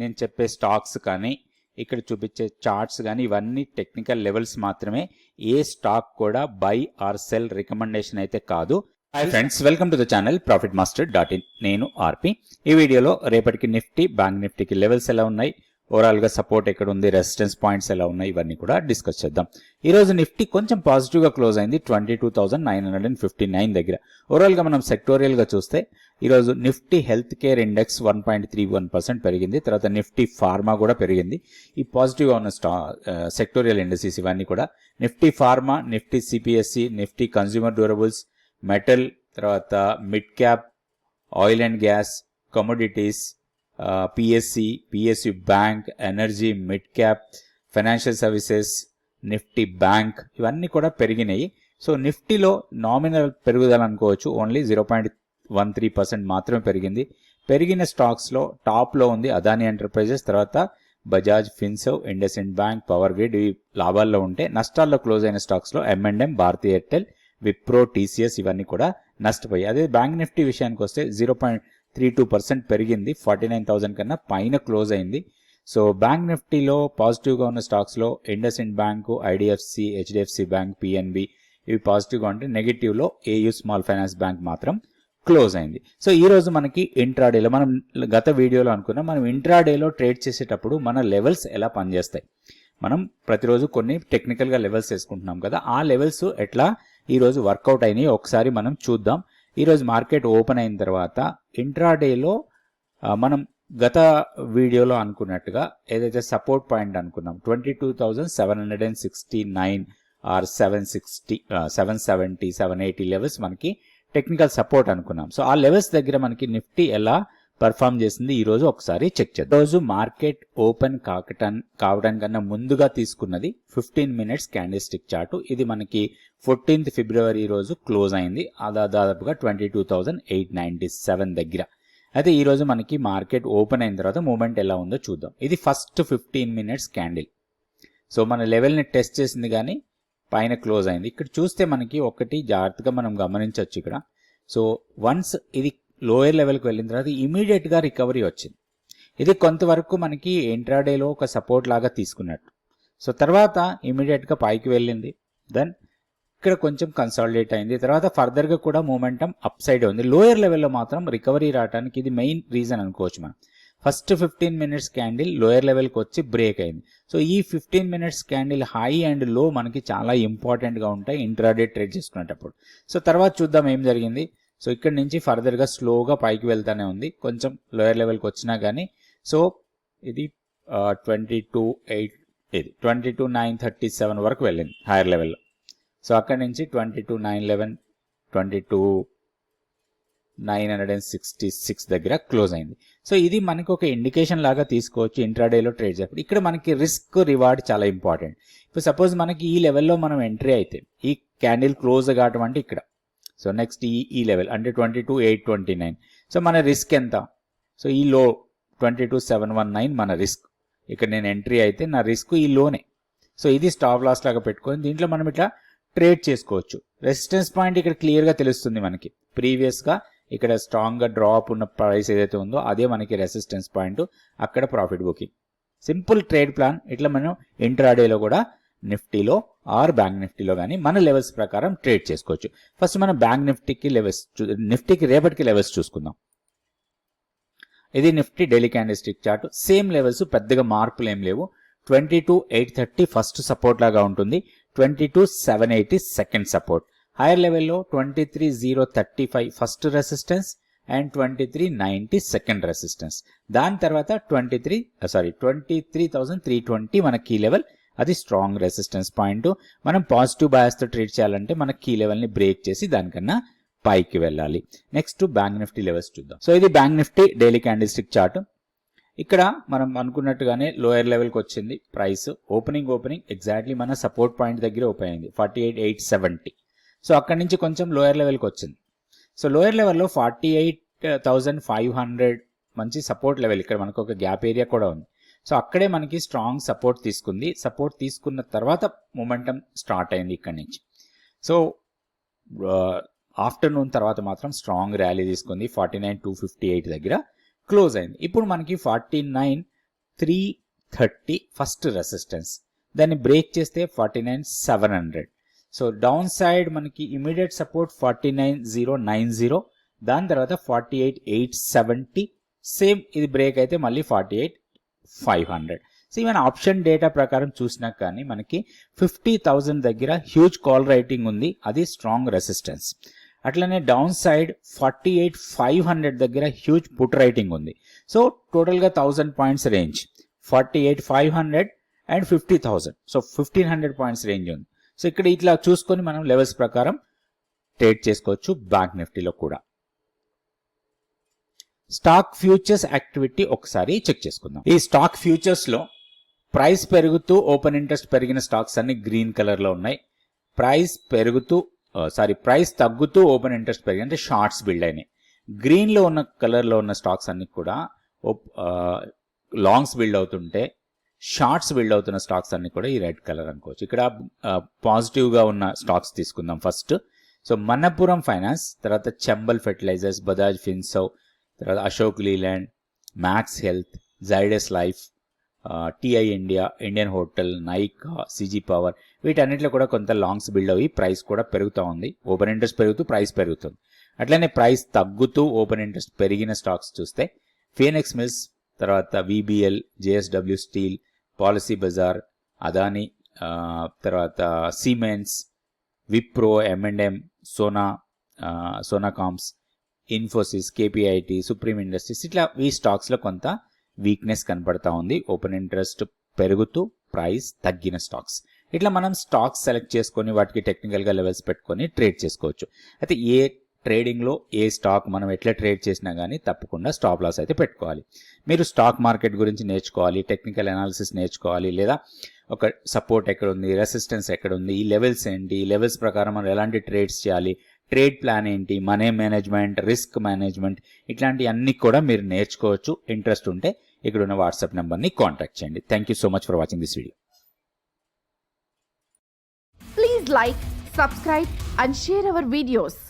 నేను చెప్పే స్టాక్స్ కానీ ఇక్కడ చూపించే చార్ట్స్ కానీ ఇవన్నీ టెక్నికల్ లెవెల్స్ మాత్రమే. ఏ స్టాక్ కూడా బై ఆర్ సెల్ రికమెండేషన్ అయితే కాదు. Hi friends welcome to the channel profit master dot in నేను ఆర్పి. ఈ వీడియోలో రేపటికి నిఫ్టీ బ్యాంక్ నిఫ్టీకి లెవెల్స్ ఎలా ఉన్నాయి ఓవరాల్గా సపోర్ట్ ఎక్కడ ఉంది రెసిస్టెన్స్ పాయింట్స్ ఎలా ఉన్నాయి ఇవన్నీ కూడా డిస్కస్ చేద్దాం. ఈ రోజు నిఫ్టీ కొంచెం పాజిటివ్గా క్లోజ్ అయింది twenty two thousand nine hundred and fifty nine దగ్గర. ఓవరాల్గా మనం సెక్టోరియల్గా చూస్తే ఈ రోజు Nifty health care index one point three one percent పెరిగింది తర్వాత నిఫ్టీ ఫార్మా కూడా పెరిగింది. ఈ పాజిటివ్గా ఉన్న స్టా సెక్టోరియల్ ఇండస్ట్రీస్ ఇవన్నీ కూడా. Nifty pharma Nifty CPSE Nifty consumer durables metal తర్వాత mid cap oil and gas commodities PSE PSE bank energy mid cap financial services Nifty bank ఇవన్నీ కూడా పెరిగినాయి. సో నిఫ్టీలో నామినల్ పెరుగుదల అనుకోవచ్చు. Only zero point one three percent మాత్రమే పెరిగింది. పెరిగిన స్టాక్స్లో టాప్లో ఉంది అదాని ఎంటర్ప్రైజెస్ తర్వాత Bajaj Finserv IndusInd bank power grid ఇవి లాభాల్లో ఉంటే నష్టాల్లో క్లోజ్ అయిన స్టాక్స్లో M and M Bharti Airtel Wipro TCS ఇవన్నీ కూడా నష్టపోయాయి. అదే బ్యాంక్ నిఫ్టీ విషయానికి వస్తే zero point three two percent పెరిగింది. ఫార్టీ నైన్ థౌసండ్ కన్నా పైన క్లోజ్ అయింది. సో బ్యాంక్ నిఫ్టీలో పాజిటివ్గా ఉన్న స్టాక్స్లో IndusInd bank IDFC HDFC bank PNB ఇవి పాజిటివ్గా ఉంటే నెగిటివ్లో ఏయూ స్మాల్ ఫైనాన్స్ బ్యాంక్ మాత్రం క్లోజ్ అయింది. సో ఈ రోజు మనకి ఇంట్రాడేలో మనం గత వీడియోలో అనుకున్నాం. మనం ఇంట్రాడేలో ట్రేడ్ చేసేటప్పుడు మన లెవెల్స్ ఎలా పనిచేస్తాయి? మనం ప్రతిరోజు కొన్ని టెక్నికల్గా లెవెల్స్ వేసుకుంటున్నాం కదా. ఆ లెవెల్స్ ఎట్లా ఈరోజు వర్కౌట్ అయినాయి ఒకసారి మనం చూద్దాం. ఈరోజు మార్కెట్ ఓపెన్ అయిన తర్వాత ఇంట్రాడేలో మనం గత వీడియోలో అనుకున్నట్టుగా ఏదైతే సపోర్ట్ పాయింట్ అనుకున్నాం twenty two thousand seven hundred and sixty nine or seven sixty seven seventy seven eighty levels మనకి టెక్నికల్ సపోర్ట్ అనుకున్నాం. సో ఆ లెవెల్స్ దగ్గర మనకి నిఫ్టీ ఎలా పర్ఫామ్ చేసింది ఈ రోజు ఒకసారి చెక్ చేద్దాం. రోజు మార్కెట్ ఓపెన్ కాకటం కావడం కన్నా ముందుగా తీసుకున్నది fifteen minutes candlestick chart ఇది మనకి ఫోర్టీన్త్ ఫిబ్రవరి రోజు క్లోజ్ అయింది. అదా దాదాపుగా twenty two thousand eight ninety seven దగ్గర. అయితే ఈ రోజు మనకి మార్కెట్ ఓపెన్ అయిన తర్వాత మూమెంట్ ఎలా ఉందో చూద్దాం. ఇది first fifteen minutes candle. So మన లెవెల్ని టెస్ట్ చేసింది కానీ పైన క్లోజ్ అయింది. ఇక్కడ చూస్తే మనకి ఒకటి జాగ్రత్తగా మనం గమనించవచ్చు ఇక్కడ. సో వన్స్ ఇది లోయర్ లెవెల్కి వెళ్ళిన తర్వాత ఇమీడియట్గా రికవరీ వచ్చింది. ఇది కొంతవరకు మనకి ఎంట్రాడేలో ఒక సపోర్ట్ లాగా తీసుకున్నట్టు. సో తర్వాత ఇమీడియట్గా పైకి వెళ్ళింది. దెన్ ఇక్కడ కొంచెం కన్సాలిడేట్ అయింది. తర్వాత ఫర్దర్గా కూడా మూమెంటం అప్ సైడ్ ఉంది లోయర్ లెవెల్లో మాత్రం రికవరీ రావడానికి ఇది మెయిన్ రీజన్ అనుకోవచ్చు మనం. First fifteen minutes candle lower లెవెల్కి వచ్చి బ్రేక్ అయింది. సో ఈ ఫిఫ్టీన్ మినిట్స్ క్యాండిల్ హై అండ్లో మనకి చాలా ఇంపార్టెంట్గా ఉంటాయి ఇంట్రాడే ట్రేడ్ చేసుకునేటప్పుడు. సో తర్వాత చూద్దాం ఏం జరిగింది. సో ఇక్కడ నుంచి ఫర్దర్గా స్లోగా పైకి వెళ్తానే ఉంది. కొంచెం లోయర్ లెవెల్కి వచ్చినా కానీ సో ఇది ట్వంటీ టూ ఎయిట్ ఇది twenty two nine thirty seven వరకు వెళ్ళింది హైయర్ లెవెల్లో. సో అక్కడి నుంచి twenty two nine eleven twenty two nine hundred and sixty six దగ్గర క్లోజ్ అయింది. సో ఇది మనకు ఒక ఇండికేషన్ లాగా తీసుకోవచ్చు ఇంట్రాడేలో ట్రేడ్ చేయాలి ఇక్కడ మనకి రిస్క్ రివార్డ్ చాలా ఇంపార్టెంట్. ఇప్పుడు సపోజ్ మనకి ఈ లెవెల్లో మనం ఎంట్రీ అయితే ఈ క్యాండిల్ క్లోజ్ కావటం అంటే ఇక్కడ. సో e, e నెక్స్ట్ ఈ ఈ లెవెల్ అంటే twenty two eight twenty nine so మన రిస్క్ ఎంత? సో ఈ low twenty two seven one nine మన రిస్క్ ఇక్కడ నేను ఎంట్రీ అయితే నా రిస్క్ ఈ లోనే సో ఇది స్టాప్ లాస్ లాగా పెట్టుకొని దీంట్లో మనం ఇట్లా ట్రేడ్ చేసుకోవచ్చు. రెసిస్టెన్స్ పాయింట్ ఇక్కడ క్లియర్గా తెలుస్తుంది మనకి. ప్రీవియస్గా ఇక్కడ స్ట్రాంగ్గా డ్రాప్ ఉన్న ప్రైస్ ఏదైతే ఉందో అదే మనకి రెసిస్టెన్స్ పాయింట్ అక్కడ profit booking simple trade plan ఇట్లా మనం ఇంట్రాడేలో కూడా నిఫ్టీలో ఆర్ బ్యాంక్ నిఫ్టీలో కానీ మన లెవెల్స్ ప్రకారం ట్రేడ్ చేసుకోవచ్చు. ఫస్ట్ మనం బ్యాంక్ నిఫ్టీకి లెవెల్స్ నిఫ్టీకి రేపటికి లెవెల్స్ చూసుకుందాం. ఇది Nifty daily candlestick chart same levels పెద్దగా మార్పులు ఏం లేవు. Twenty two eight thirty first support లాగా ఉంటుంది. Twenty two seven eighty second support higher లెవెల్లో twenty three zero thirty five first resistance and twenty three ninety second resistance దాని తర్వాత twenty three sorry twenty three thousand three twenty మన key level అది strong resistance point మనం positive బయాస్తో trade చేయాలంటే మన key లెవెల్ని బ్రేక్ చేసి దానికన్నా పైకి వెళ్ళాలి. నెక్స్ట్ బ్యాంక్ నిఫ్టీ లెవెల్స్ చూద్దాం. సో ఇది bank Nifty daily candlestick chart ఇక్కడ మనం అనుకున్నట్టుగానే లోయర్ లెవెల్కి వచ్చింది ప్రైస్ ఓపెనింగ్ ఓపెనింగ్ ఎగ్జాక్ట్లీ మన సపోర్ట్ పాయింట్ దగ్గర ఓపెన్ అయింది. Forty eight eight seventy so అక్కడి నుంచి కొంచెం లోయర్ లెవెల్కి వచ్చింది. సో లోయర్ లెవెల్లో forty eight thousand five hundred మంచి సపోర్ట్ లెవెల్ ఇక్కడ మనకు ఒక గ్యాప్ ఏరియా కూడా ఉంది. సో అక్కడే మనకి స్ట్రాంగ్ సపోర్ట్ తీసుకుంది. సపోర్ట్ తీసుకున్న తర్వాత మొమెంటం స్టార్ట్ అయింది ఇక్కడి నుంచి. సో ఆఫ్టర్నూన్ తర్వాత మాత్రం స్ట్రాంగ్ ర్యాలీ తీసుకుంది. Forty nine two fifty eight దగ్గర క్లోజ్ అయింది. ఇప్పుడు మనకి forty nine three thirty first resistance. దాన్ని బ్రేక్ చేస్తే forty nine seven hundred. So downside మనకి immediate support forty nine zero nine zero. దాని తర్వాత forty eight eight seventy. Same ఇది బ్రేక్ అయితే మళ్ళీ forty eight five hundred. So even option data ప్రకారం చూసినా కానీ మనకి ఫిఫ్టీ థౌజండ్ దగ్గర హ్యూజ్ కాల్ రైటింగ్ ఉంది. అది స్ట్రాంగ్ రెసిస్టెన్స్ అట్లనే downside forty eight five hundred దగ్గర హ్యూజ్ పుట్ రైటింగ్ ఉంది. సో టోటల్గా thousand points range forty eight five hundred and fifty thousand so fifteen hundred points range ఉంది. So ఇక్కడ ఇట్లా చూసుకొని మనం లెవెల్స్ ప్రకారం ట్రేడ్ చేసుకోవచ్చు బ్యాంక్ నిఫ్టీలో కూడా. స్టాక్ ఫ్యూచర్స్ యాక్టివిటీ ఒకసారి చెక్ చేసుకుందాం. ఈ స్టాక్ ఫ్యూచర్స్లో ప్రైస్ పెరుగుతూ ఓపెన్ ఇంట్రెస్ట్ పెరిగిన స్టాక్స్ అన్ని గ్రీన్ కలర్లో ఉన్నాయి. ప్రైస్ పెరుగుతూ సారీ ప్రైస్ తగ్గుతూ ఓపెన్ ఇంట్రెస్ట్ పెరిగి అంటే షార్ట్స్ బిల్డ్ అయినాయి. గ్రీన్లో ఉన్న కలర్లో ఉన్న స్టాక్స్ అన్ని కూడా లాంగ్స్ బిల్డ్ అవుతుంటే షార్ట్స్ బిల్డ్ అవుతున్న స్టాక్స్ అన్ని కూడా ఈ రెడ్ కలర్ అనుకోవచ్చు. ఇక్కడ పాజిటివ్గా ఉన్న స్టాక్స్ తీసుకుందాం ఫస్ట్. సో మన్నపురం ఫైనాన్స్ తర్వాత చెంబల్ ఫెర్టిలైజర్స్ బజాజ్ ఫిన్సవ్ తర్వాత Ashok Leyland max health Zydus life TI India Indian hotel Nykaa CG power వీటన్నిటిలో కూడా కొంత లాంగ్స్ బిల్డ్ అయ్యి ప్రైస్ కూడా పెరుగుతూ ఉంది. ఓపెన్ ఇంట్రెస్ట్ పెరుగుతూ ప్రైస్ పెరుగుతుంది. అట్లనే ప్రైస్ తగ్గుతూ ఓపెన్ ఇంట్రెస్ట్ పెరిగిన స్టాక్స్ చూస్తే ఫియనెక్స్ మిల్స్ తర్వాత VBL JSW steel policy bazaar Adani తర్వాత cements Wipro M and M Sona Sona సోనాకామ్స్ Infosys KPIT supreme industries ఇట్లా ఈ స్టాక్స్లో కొంత వీక్నెస్ కనపడతా ఉంది. ఓపెన్ ఇంట్రెస్ట్ పెరుగుతూ ప్రైస్ తగ్గిన స్టాక్స్ ఇట్లా మనం స్టాక్స్ సెలెక్ట్ చేసుకొని వాటికి టెక్నికల్గా లెవెల్స్ పెట్టుకొని ట్రేడ్ చేసుకోవచ్చు. అయితే ఏ ట్రేడింగ్లో ఏ స్టాక్ మనం ఎట్లా ట్రేడ్ చేసినా కానీ తప్పకుండా స్టాప్ లాస్ అయితే పెట్టుకోవాలి. మీరు స్టాక్ మార్కెట్ గురించి నేర్చుకోవాలి టెక్నికల్ అనాలిసిస్ నేర్చుకోవాలి లేదా ఒక సపోర్ట్ ఎక్కడ ఉంది రెసిస్టెన్స్ ఎక్కడ ఉంది ఈ లెవెల్స్ ఏంటి ఈ లెవెల్స్ ప్రకారం మనం ఎలాంటి ట్రేడ్స్ చేయాలి ట్రేడ్ ప్లాన్ ఏంటి మనీ మేనేజ్మెంట్ రిస్క్ మేనేజ్మెంట్ ఇట్లాంటి అన్ని కూడా మీరు నేర్చుకోవచ్చు. ఇంట్రెస్ట్ ఉంటే ఇక్కడ ఉన్న వాట్సాప్ నెంబర్ని కాంటాక్ట్ చేయండి. Thank you so much for watching this video please like subscribe and share our videos